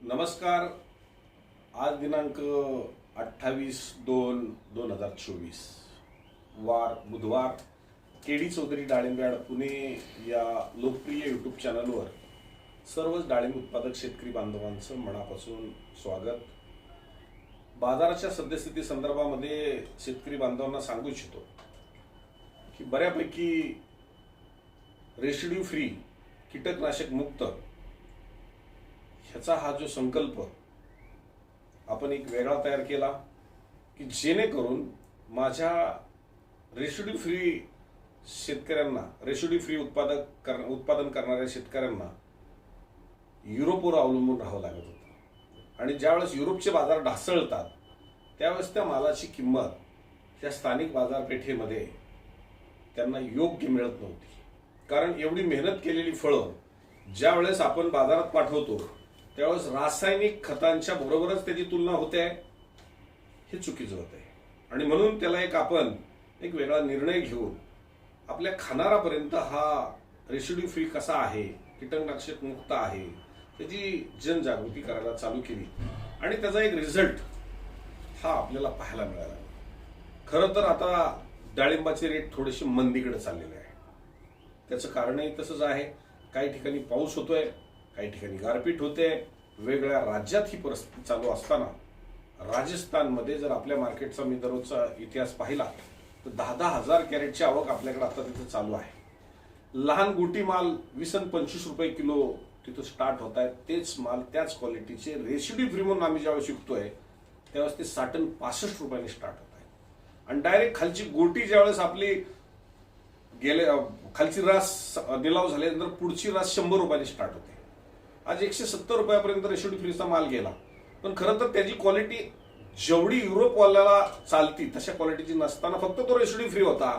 नमस्कार. आज दिनांक अठ्ठावीस दोन दोन हजार चोवीस. वार बुधवार केडी चौधरी डाळिंब्याड पुणे या लोकप्रिय यूट्यूब चॅनलवर सर्वच डाळिंब उत्पादक शेतकरी बांधवांचं मनापासून स्वागत. बाजाराच्या सद्यस्थिती संदर्भामध्ये शेतकरी बांधवांना सांगू इच्छितो की बऱ्यापैकी रेसिड्यू फ्री कीटकनाशक मुक्त ह्याचा हा जो संकल्प आपण एक वेगळा तयार केला की जेणेकरून माझ्या रेशुडी फ्री शेतकऱ्यांना रेशुडी फ्री उत्पादक कर उत्पादन करणाऱ्या शेतकऱ्यांना युरोपवर अवलंबून राहावं लागत होतं. आणि ज्यावेळेस युरोपचे बाजार ढासळतात त्यावेळेस त्या मालाची किंमत त्या स्थानिक बाजारपेठेमध्ये त्यांना योग्य मिळत नव्हती. कारण एवढी मेहनत केलेली फळं ज्यावेळेस आपण बाजारात पाठवतो त्यावेळेस रासायनिक खतांच्या बरोबरच त्याची तुलना होते. हे चुकीचं होतं आहे आणि म्हणून त्याला एक आपण एक वेगळा निर्णय घेऊन आपल्या खाणारापर्यंत हा रेसिड्यू फ्री कसा आहे कीटकनाशक मुक्त आहे त्याची जनजागृती करायला चालू केली. आणि त्याचा एक रिझल्ट हा आपल्याला पाहायला मिळाला. खरं तर आता डाळिंबाचे रेट थोडेसे मंदीकडे चाललेले आहे. त्याचं कारणही तसंच आहे. काही ठिकाणी पाऊस होतोय. काही ठिकाणी गारपीट होते. वेगळ्या राज्यात ही परिस्थिती चालू असताना राजस्थानमध्ये जर आपल्या मार्केटचा मी दररोजचा इतिहास पाहिला तर दहा दहा हजार कॅरेटची आवक आपल्याकडे आता तिथं चालू आहे. लहान गोटी माल वीस आणि पंचवीस रुपये किलो तिथं स्टार्ट होत आहेत तेच माल त्याच क्वालिटीचे रेसिड्यू फ्री म्हणून आम्ही ज्यावेळेस शिकतोय त्यावेळेस ते साठ आणि पासष्ट रुपयांनी स्टार्ट होत आहे. आणि डायरेक्ट खालची गोटी ज्यावेळेस आपली गेले खालची रास निलाव झाल्यानंतर पुढची रास शंभर रुपयाने स्टार्ट होते. आज एकशे सत्तर रुपयापर्यंत रेशोडी फ्रीजचा माल गेला. पण खरं तर त्याची क्वालिटी जेवढी युरोपवाल्याला चालती तशा क्वालिटीची नसताना फक्त तो रेशोडी फ्री होता.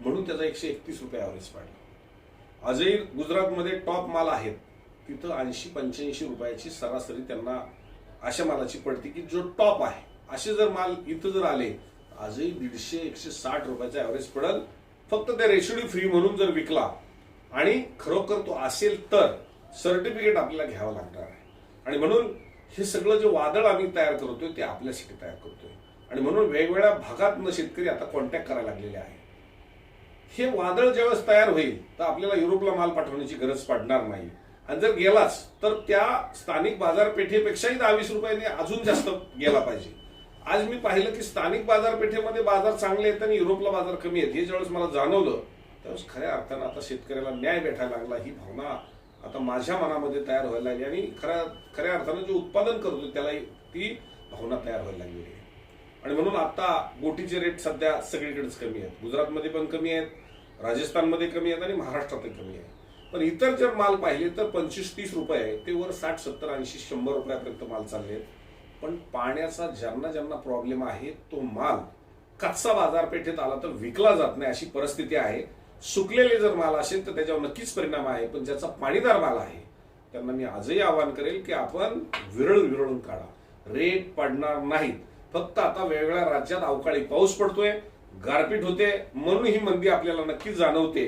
म्हणून त्याचा एकशे एकतीस रुपये ॲव्हरेज पाडला. आजही गुजरातमध्ये टॉप माल आहेत. तिथं ऐंशी पंच्याऐंशी रुपयाची सरासरी त्यांना अशा मालाची पडते की जो टॉप आहे. असे जर माल इथं जर आले आजही दीडशे एकशे साठ रुपयाचा ॲव्हरेज पडल. फक्त त्या रेशोडी फ्री म्हणून जर विकला आणि खरोखर तो असेल तर सर्टिफिकेट आपल्याला घ्यावं लागणार आहे. आणि म्हणून हे सगळं जे वादळ आम्ही तयार करतोय ते आपल्यासाठी तयार करतोय. आणि म्हणून वेगवेगळ्या भागातनं शेतकरी आता कॉन्टॅक्ट करायला लागलेले आहे हे वादळ ज्यावेळेस तयार होईल तर आपल्याला युरोपला माल पाठवण्याची गरज पडणार नाही. आणि जर गेलाच तर त्या स्थानिक बाजारपेठेपेक्षाही दहा वीस रुपयांनी अजून जास्त गेला पाहिजे. आज मी पाहिलं की स्थानिक बाजारपेठेमध्ये बाजार चांगले आहेत आणि युरोपला बाजार कमी आहेत. हे ज्यावेळेस मला जाणवलं त्यावेळेस खऱ्या अर्थानं आता शेतकऱ्याला न्याय भेटायला लागला ही भावना आता माझ्या मनामध्ये तयार व्हायला लागली आणि खऱ्या खऱ्या अर्थानं जे उत्पादन करतो त्याला ती भावना तयार व्हायला लागलेली आहे आणि म्हणून आता गोटीचे रेट सध्या सगळीकडेच कमी आहेत. गुजरातमध्ये पण कमी आहेत राजस्थानमध्ये कमी आहेत आणि महाराष्ट्रातही कमी आहे पण इतर जर माल पाहिले तर पंचवीस तीस रुपये आहे ते वर साठ सत्तर ऐंशी शंभर रुपयापर्यंत माल चालले आहेत. पण पाण्याचा ज्यांना ज्यांना प्रॉब्लेम आहे तो माल कच्चा बाजारपेठेत आला तर विकला जात नाही अशी परिस्थिती आहे. सुकलेले जर माल असेल तर त्याच्यावर नक्कीच परिणाम आहे पण ज्याचा पाणीदार माल आहे त्यांना मी आजही आवाहन करेल की आपण विरळ विरळून काढा. रेट पडणार नाहीत. फक्त आता वेगवेगळ्या राज्यात अवकाळी पाऊस पडतोय गारपीट होते म्हणून ही मंदी आपल्याला नक्कीच जाणवते.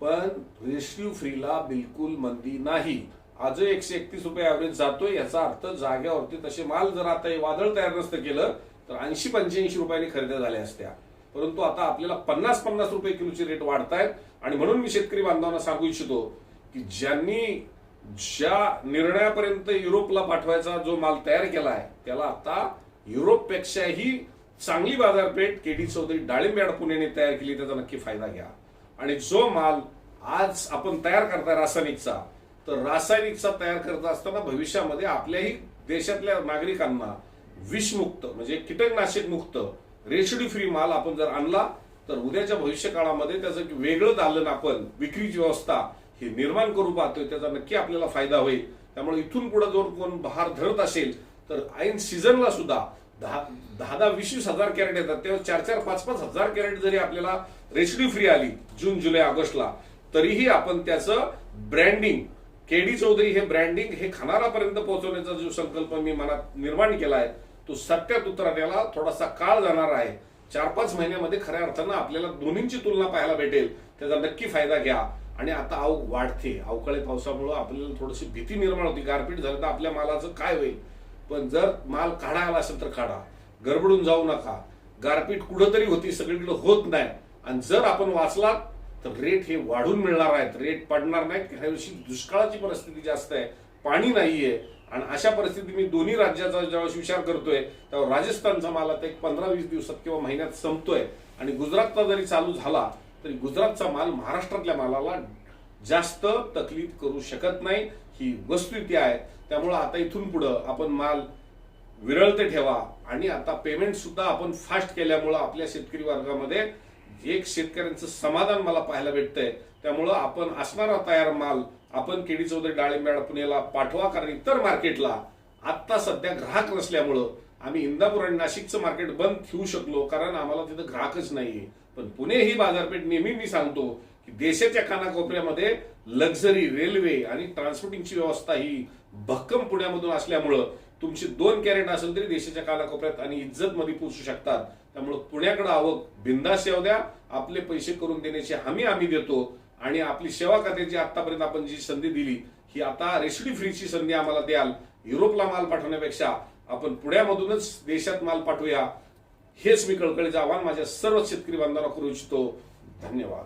पण रेस्क्यू फ्रीला बिलकुल मंदी नाही. आजही एकशे एकतीस रुपये ॲव्हरेज जातोय याचा अर्थ जाग्यावरती तसे माल जर आता हे वादळ तयार नसतं केलं तर ऐंशी पंच्याऐंशी रुपयांनी खरेदी झाल्या असत्या. परंतु आता आपल्याला पन्नास पन्नास रुपये किलोचे रेट वाढतायत. आणि म्हणून मी शेतकरी बांधवांना सांगू इच्छितो की ज्यांनी ज्या निर्णयापर्यंत युरोपला पाठवायचा जो माल तयार केला आहे त्याला आता युरोपपेक्षाही चांगली बाजारपेठ केडी चौधरी डाळिंब यार्ड पुणेने तयार केली त्याचा नक्की फायदा घ्या. आणि जो माल आज आपण तयार करताय रासायनिकचा तर रासायनिकचा तयार करत असताना भविष्यामध्ये आपल्याही देशातल्या नागरिकांना विषमुक्त म्हणजे कीटकनाशक मुक्त रेशडी फ्री माल आपण जर आणला तर उद्याच्या भविष्य काळामध्ये त्याचं वेगळं दालन आपण विक्रीची व्यवस्था हे निर्माण करू पाहतोय. त्याचा नक्की आपल्याला फायदा होईल. त्यामुळे इथून पुढे जर कोण बहार धरत असेल तर ऐन सीझनला सुद्धा दहा दहा दहा वीस वीस हजार कॅरेट येतात. तेव्हा चार चार पाच पाच हजार कॅरेट जरी आपल्याला रेशडी फ्री आली जून जुलै ऑगस्टला तरीही आपण त्याचं ब्रँडिंग केडी चौधरी हे ब्रँडिंग हे खाणारापर्यंत पोहोचवण्याचा जो संकल्प मी मनात निर्माण केला आहे तो सत्यात उतरण्याला थोडासा काळ जाणार आहे. चार पाच महिन्यामध्ये खऱ्या अर्थानं आपल्याला दोन्हींची तुलना पाहायला भेटेल. त्याचा नक्की फायदा घ्या. आणि आता आवक वाढते. अवकाळी पावसामुळं आपल्याला थोडीशी भीती निर्माण होती. गारपीट झालं तर आपल्या मालाचं काय होईल? पण जर माल काढा आला असेल तर काढा. गडबडून जाऊ नका. गारपीट कुठंतरी होती सगळीकडे होत नाही. आणि जर आपण वाचलात तर रेट हे वाढून मिळणार आहेत. रेट पडणार नाहीत. ह्या दुष्काळाची परिस्थिती जास्त आहे. पाणी नाहीये. आणि अशा परिस्थितीत मी दोन्ही राज्याचा ज्यावेळेस विचार करतोय तेव्हा राजस्थानचा माल आता एक पंधरा वीस दिवसात किंवा महिन्यात संपतोय. आणि गुजरातचा जरी चालू झाला तरी गुजरातचा माल महाराष्ट्रातल्या मालाला जास्त तकलीफ करू शकत नाही. ही वस्तुस्थिती आहे. त्यामुळं आता इथून पुढं आपण माल विरळते ठेवा. आणि आता पेमेंट सुद्धा आपण फास्ट केल्यामुळं आपल्या शेतकरी वर्गामध्ये एक शेतकऱ्यांचं समाधान मला पाहायला भेटतंय. त्यामुळं आपण असणारा तयार माल आपण केडी चौधरी डाळिंब्याड पुण्याला पाठवा कारण इतर मार्केटला आत्ता सध्या ग्राहक नसल्यामुळं आम्ही इंदापूर आणि नाशिकचं मार्केट बंद ठेवू शकलो कारण आम्हाला तिथं ग्राहकच नाहीये. पण पुणे ही बाजारपेठ नेहमी मी सांगतो की देशाच्या कानाकोपऱ्यामध्ये लक्झरी रेल्वे आणि ट्रान्सपोर्टिंगची व्यवस्था ही भक्कम पुण्यामधून असल्यामुळं तुमची दोन कॅरेट असेल तरी देशाच्या कानाकोपऱ्यात आणि इज्जत मध्ये पोहोचू शकतात. त्यामुळे पुण्याकडे आवक बिंदास येऊ द्या. आपले पैसे करून देण्याची हमी आम्ही देतो आणि आपली सेवा खात्याची आतापर्यंत आपण जी संधी दिली ही आता रेसिडी फ्रीची संधी आम्हाला द्याल. युरोपला माल पाठवण्यापेक्षा आपण पुण्यामधूनच देशात माल पाठवूया. हेच मी कळकळीचं आव्हान माझ्या सर्व शेतकरी बांधवांना करू इच्छितो. धन्यवाद.